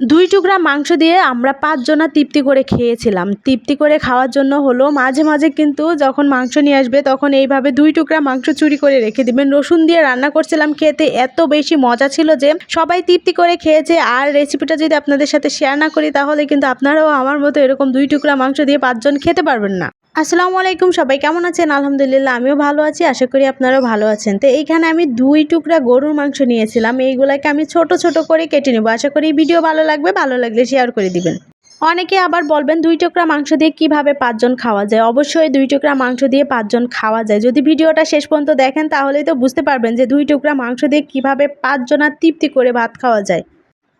দুই টুকরা মাংস দিয়ে আমরা পাঁচজনা তৃপ্তি করে খেয়েছিলাম। তৃপ্তি করে খাওয়ার জন্য হলো মাঝে মাঝে কিন্তু যখন মাংস নিয়ে আসবে তখন এইভাবে দুই টুকরা মাংস চুরি করে রেখে দিবেন। রসুন দিয়ে রান্না করছিলাম, খেতে এত বেশি মজা ছিল যে সবাই তৃপ্তি করে খেয়েছে। আর রেসিপিটা যদি আপনাদের সাথে শেয়ার না করি তাহলে কিন্তু আপনারাও আমার মতো এরকম দুই টুকরা মাংস দিয়ে পাঁচজন খেতে পারবেন না। আসসালামু আলাইকুম সবাই, কেমন আছেন? আলহামদুলিল্লাহ, আমিও ভালো আছি, আশা করি আপনারাও ভালো আছেন। তো এইখানে আমি দুই টুকরা গরুর মাংস নিয়েছিলাম, এইগুলাকে আমি ছোট ছোট করে কেটে নেব। আশা করি ভিডিও ভালো লাগবে, ভালো লাগলে শেয়ার করে দিবেন। অনেকে আবার বলবেন, দুই টুকরা মাংস দিয়ে কীভাবে পাঁচজন খাওয়া যায়? অবশ্যই দুই টুকরা মাংস দিয়ে পাঁচজন খাওয়া যায়। যদি ভিডিওটা শেষ পর্যন্ত দেখেন, তাহলেই তো বুঝতে পারবেন যে দুই টুকরা মাংস দিয়ে কীভাবে পাঁচজনার তৃপ্তি করে ভাত খাওয়া যায়।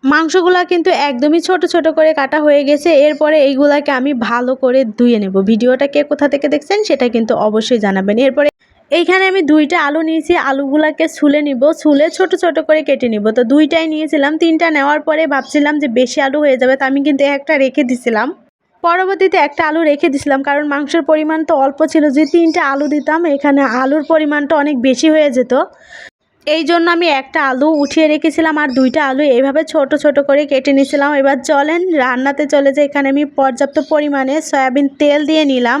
মাংসগুলা কিন্তু একদমই ছোট ছোট করে কাটা হয়ে গেছে। এরপরে এইগুলাকে আমি ভালো করে ধুয়ে নেব। ভিডিওটা কে কোথা থেকে দেখছেন সেটা কিন্তু অবশ্যই জানাবেন। এরপরে এইখানে আমি দুইটা আলু নিয়েছি। আলুগুলাকে ছুলে নিব। ছুলে ছোট ছোট করে কেটে নিব। তো দুইটাই নিয়েছিলাম। তিনটা নেওয়ার পরে ভাবছিলাম যে বেশি আলু হয়ে যাবে, তো আমি কিন্তু একটা রেখে দিছিলাম। পরবর্তীতে একটা আলু রেখে দিছিলাম, কারণ মাংসের পরিমাণ তো অল্প ছিল। যে তিনটা আলু দিতাম, এখানে আলুর পরিমাণটা অনেক বেশি হয়ে যেত। এই জন্য আমি একটা আলু উঠিয়ে রেখেছিলাম আর দুইটা আলু এইভাবে ছোট ছোট করে কেটে নিয়েছিলাম। এবার চলেন, রান্নাতে চলে যে এখানে আমি পর্যাপ্ত পরিমাণে সয়াবিন তেল দিয়ে নিলাম।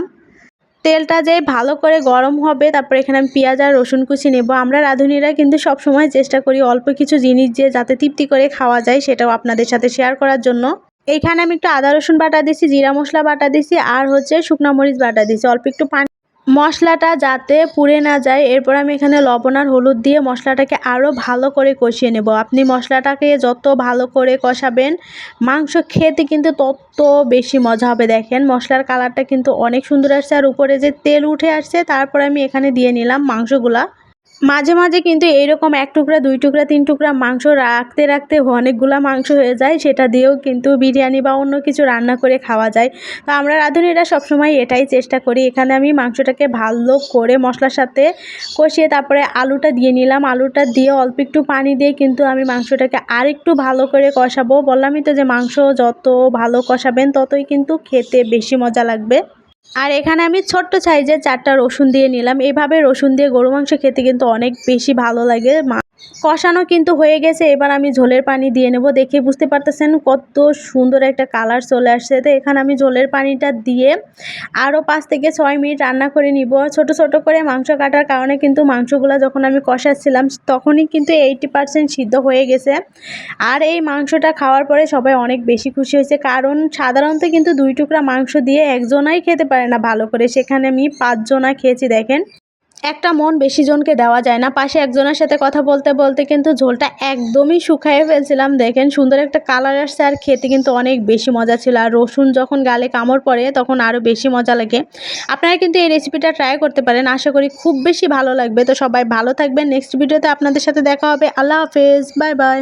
তেলটা যে ভালো করে গরম হবে, তারপর এখানে আমি পেঁয়াজ আর রসুন কুচি নেব। আমরা রাঁধুনিরা কিন্তু সব সময় চেষ্টা করি অল্প কিছু জিনিস দিয়ে যাতে তৃপ্তি করে খাওয়া যায়, সেটাও আপনাদের সাথে শেয়ার করার জন্য। এইখানে আমি একটু আদা রসুন বাটা দিছি জিরা মশলা বাটা দিছি আর হচ্ছে শুকনো মরিচ বাটা দিছি অল্প একটু পানি মশলাটা যাতে পুড়ে না যায়, এরপর আমি এখানে লবণ আর হলুদ দিয়ে মশলাটাকে আরও ভালো করে কষিয়ে নেব। আপনি মশলাটাকে যত ভালো করে কষাবেন, মাংস খেতে কিন্তু তত বেশি মজা হবে। দেখেন, মশলার কালারটা কিন্তু অনেক সুন্দর আসছে আর উপরে যে তেল উঠে আসছে, তারপর আমি এখানে দিয়ে নিলাম মাংসগুলা। মাঝে মাঝে কিন্তু এইরকম এক টুকরা, দুই টুকরা, তিন টুকরা মাংস রাখতে রাখতে অনেকগুলা মাংস হয়ে যায়। সেটা দিয়েও কিন্তু বিরিয়ানি বা অন্য কিছু রান্না করে খাওয়া যায়। তো আমরা রাঁধুনিরা সবসময় এটাই চেষ্টা করি। এখানে আমি মাংসটাকে ভালো করে মশলার সাথে কষিয়ে তারপরে আলুটা দিয়ে নিলাম। আলুটা দিয়ে অল্প একটু পানি দিয়ে কিন্তু আমি মাংসটাকে আরেকটু ভালো করে কষাবো। বললামই তো যে মাংস যত ভালো কষাবেন, ততই কিন্তু খেতে বেশি মজা লাগবে। আর এখানে আমি ছোট্ট সাইজের চারটা রসুন দিয়ে নিলাম। এভাবে রসুন দিয়ে গরু মাংস খেতে কিন্তু অনেক বেশি ভালো লাগে। কষানো কিন্তু হয়ে গেছে। এবার আমি ঝোলের পানি দিয়ে নেব। দেখে বুঝতে পারতেছেন কত সুন্দর একটা কালার চলে আসছে। তো এখানে আমি ঝোলের পানিটা দিয়ে আরও পাঁচ থেকে ছয় মিনিট রান্না করে নিব। ছোট ছোট করে মাংস কাটার কারণে কিন্তু মাংসগুলো যখন আমি কষাচ্ছিলাম, তখনই কিন্তু এইটি পারসেন্ট সিদ্ধ হয়ে গেছে। আর এই মাংসটা খাওয়ার পরে সবাই অনেক বেশি খুশি হয়েছে। কারণ সাধারণত কিন্তু দুই টুকরা মাংস দিয়ে একজনাই খেতে পারে না ভালো করে। সেখানে আমি পাঁচজনা খেয়েছি, দেখেন। একটা মন বেশি জনকে দেওয়া যায় না। পাশে একজনের সাথে কথা বলতে বলতে কিন্তু ঝোলটা একদমই শুকাইয়ে ফেলছিলাম। দেখেন, সুন্দর একটা কালার আসছে আর খেতে কিন্তু অনেক বেশি মজা ছিল। আর রসুন যখন গালে কামড় পড়ে, তখন আরও বেশি মজা লাগে। আপনারা কিন্তু এই রেসিপিটা ট্রাই করতে পারেন। আশা করি খুব বেশি ভালো লাগবে। তো সবাই ভালো থাকবেন। নেক্সট ভিডিওতে আপনাদের সাথে দেখা হবে। আল্লাহ হাফেজ। Bye bye